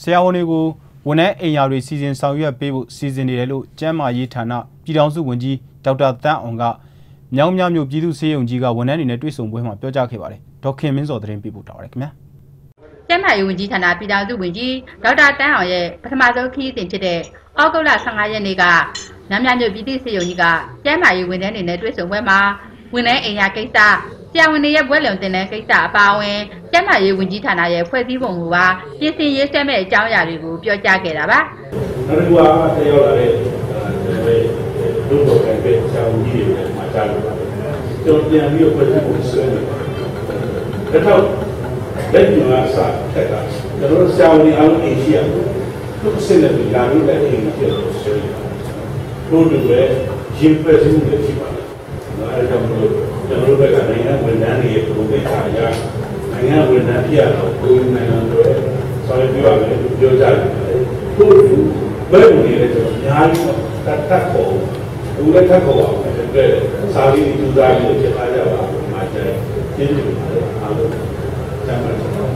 ဆရာဝန်တွေကိုဝန်ထမ်းအိမ်ယာတွေစီစဉ်ဆောင်ရွက်ပေးဖို့စီစဉ်နေတယ်လို့ကျန်းမာရေးဌာနပြည်ထောင်စုဝန်ကြီးဒေါက်တာတန်းအောင်ကမြောင်းမြမြို့ပြည်သူ့ဆေးရုံကြီးကဝန်ထမ်းတွေနဲ့တွေ့ဆုံပွဲမှာပြောကြားခဲ့ပါတယ်ဒေါက်ခင်မင်းစောသတင်းပေးပို့ထားပါတယ်ခင်ဗျာကျန်းမာရေးဝန်ကြီးဌာနပြည်ထောင်စုဝန်ကြီးဒေါက်တာတန်းအောင်ရဲ့ပထမဆုံးခရီးစဉ်ဖြစ်တဲ့ဩဂုတ်လ15ရက်နေ့ကနမ်းမြမြို့ပြည်သူ့စေယုံကြီးကကျန်းမာရေးဝန်ထမ်းတွေနဲ့တွေ့ဆုံပွဲမှာဝန်ထမ်းအိမ်ယာကိစ္စဆ ရာဝန်တွေရဲ့ဘွဲ့လုံတင်တဲ့ကိစ္စအပါအဝင်ကျန်းမာရေးဝန်ကြီးဌာနရဲ့ဖွဲ့စည်းပုံကိုပါပြင်ဆင်ရေးဆွဲမဲ့အကြောင်းအရာတွေကိုပြောကြားခဲ့တာပါနောက်တစ်ခုကတက်ရောက်လာတဲ့ဒုက္ခကဲဆရာဝန်ကြီးတွေမှာကြားလို့ပါတယ်။ကျွန်တော်ပြန်ပြီးတော့ဖွဲ့စည်းပုံဆွဲနေပါတယ်။ဒါတော့လက်ညှိုးအစားထက်ကကျွန်တော်ဆရာဝန်တွေအားလုံးအင်ရှိရဘူး။သူ့စင်တဲ့လာလို့လည်းအင်ရှိရလို့ဆွဲနေပါတယ်။တို့တွေရင်ဖွဲ့စည်းမှုတွေရှိပါတယ်။အဲဒါကြောင့်မို့ကျွန် တော်တို့ဘက်ကနိုင်ငံဝန်ထမ်းတွေရဲ့ပုံစံအားအရနိုင်ငံဝန်ထမ်းပြရတော့ကိုယ်နိုင်ငံတွေဆော်ရွက်ပြရမယ်လို့ပြောကြတယ်။တို့တို့ဘယ်လိုလဲကျွန်တော်အများကြီးတတ်တတ်ဖို့ဘူးလည်းထပ်ဖို့အောင်တဲ့စာရင်းတူသားလို့ချက်ထားကြပါမှာကျဲကျေးဇူးပါတယ်အားလုံးကျမ်းပါပါ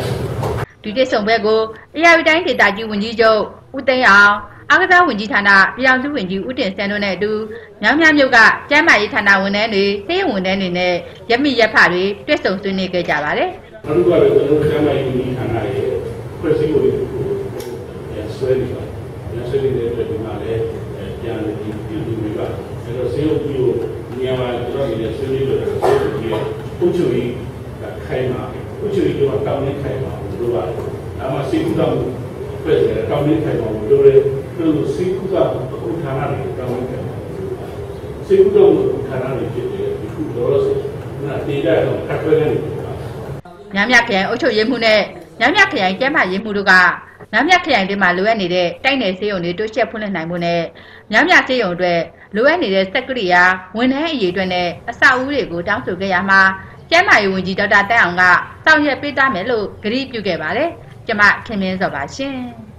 ဒီတိဆုံဘက်ကိုအရာဝတိုင်းဒေသကြီးဝန်ကြီးချုပ်ဦးသိန်းအောင် အာကစားဝန်ကြီးဌာနပြည်အောင်စုဝန်ကြီးဦးတင်စန်းတို့နဲ့အတူမြောင်မြမြို့ကကျန်းမာရေးဌာနဝန်ထမ်းတွေဆေးရုံဝန်ထမ်းတွေနဲ့ရက်မိရက်ဖတွေတွေ့ဆုံဆွေးနွေးခဲ့ကြပါတယ်နောက်တစ်ခုကလည်းကျွန်တော်ကျမ်းမာရေးဝန်ကြီးဌာနရဲ့ဖွဲ့စည်းပုံတွေကိုဆွဲနေပါတယ်ဆွဲနေတဲ့အတွက်ဒီမှာလည်းပြန်ပြီးပြည်သူတွေပါအဲတော့ဆေးရုံကြီးကိုနေရာမှာကျွန်တော်ဒီဆွေးနွေးလို့ဆေးရုံကြီးရဲ့ဥချူကြီးခိုင်မှာဥချူကြီးကတောင်းနေခိုင်မှာတို့ပါဒါမှဆေးကုသမှု ဖွဲ့စည်းတောင်းနေခိုင်မှာတို့လည်းတို့ဆေးကုသအခုဌာနတွေတောင်းနေခိုင်မှာဆေးကုသမှုဌာနတွေဖြစ်တယ်ဒီခုတော့ဆိုနာတေးကြတော့ခက်ခဲနေတယ်။မြမြခရိုင်အုပ်ချုပ်ရေးမှုနဲ့မြမြခရိုင်ကျန်းမာရေးမှုတို့ကမြမြခရိုင်တွေမှာလိုအပ်နေတဲ့တိုက်နယ်ဆေးရုံတွေတိုးချဲ့ဖွင့်လှစ်နိုင်မှုနဲ့မြမြဆေးရုံအတွက်လိုအပ်နေတဲ့စက်ကရိယာဝန်ထမ်းအရေးအတွက်နဲ့အဆောက်အဦတွေကိုတောင်းဆိုခဲ့ရမှာကျန်းမာရေးဝန်ကြီးဒေါက်တာတန်းအောင်ကစောင့်ရက်ပေးသားမယ်လို့ကြေညာပြုခဲ့ပါတယ်။ ကျမခင်မင်းစောပါရှင်။